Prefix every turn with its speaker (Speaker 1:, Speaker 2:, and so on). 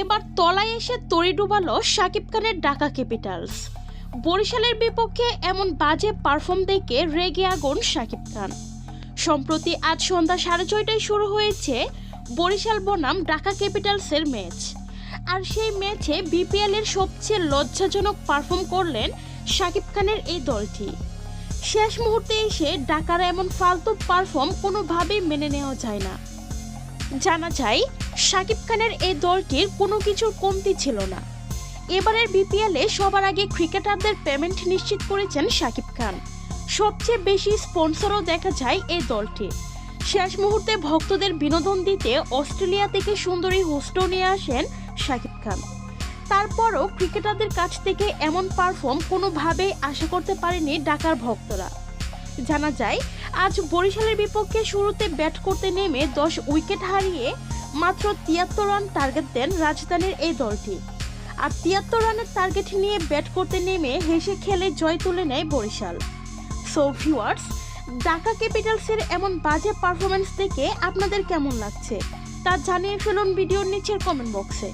Speaker 1: এবার তলায় এসে তড়ি ডুবালো শাকিব খানের ঢাকা ক্যাপিটালস। বরিশালের বিপক্ষে এমন বাজে পারফর্ম দেখে রেগে আগুন শাকিব খান। সম্প্রতি আজ সন্ধ্যা সাড়ে ছয়টায় শুরু হয়েছে বরিশাল বনাম ঢাকা ক্যাপিটালসের ম্যাচ। আর সেই ম্যাচে বিপিএল এর সবচেয়ে লজ্জাজনক পারফর্ম করলেন শাকিব খানের এই দলটি। শেষ মুহূর্তে এসে ঢাকার এমন ফালতু পারফর্ম কোনোভাবেই মেনে নেওয়া যায় না। জানা যায়, শাকিব খানের এই দলটির কোনো কিছুর কমতি ছিল না। এবারের বিপিএলে সবার আগে ক্রিকেটারদের পেমেন্ট নিশ্চিত করেছেন শাকিব খান। সবচেয়ে বেশি স্পন্সরও দেখা যায় এই দলটি। শেষ মুহূর্তে ভক্তদের বিনোদন দিতে অস্ট্রেলিয়া থেকে সুন্দরী হোস্টও নিয়ে আসেন শাকিব খান। তারপরও ক্রিকেটারদের কাছ থেকে এমন পারফর্ম কোনোভাবেই আশা করতে পারেনি ঢাকার ভক্তরা। জানা যায় আজ বরিশালের বিপক্ষে শুরুতে ব্যাট করতে নেমে দশ উইকেট হারিয়ে মাত্র তিয়াত্তর রান টার্গেট দেন রাজধানীর এই দলটি। আর তিয়াত্তর রানের টার্গেট নিয়ে ব্যাট করতে নেমে হেসে খেলে জয় তুলে নেয় বরিশাল। সো ভিউয়ার্স ঢাকা ক্যাপিটালসের এমন বাজে পারফরমেন্স দেখে আপনাদের কেমন লাগছে? তা জানিয়ে ফেলুন ভিডিওর নিচের কমেন্ট বক্সে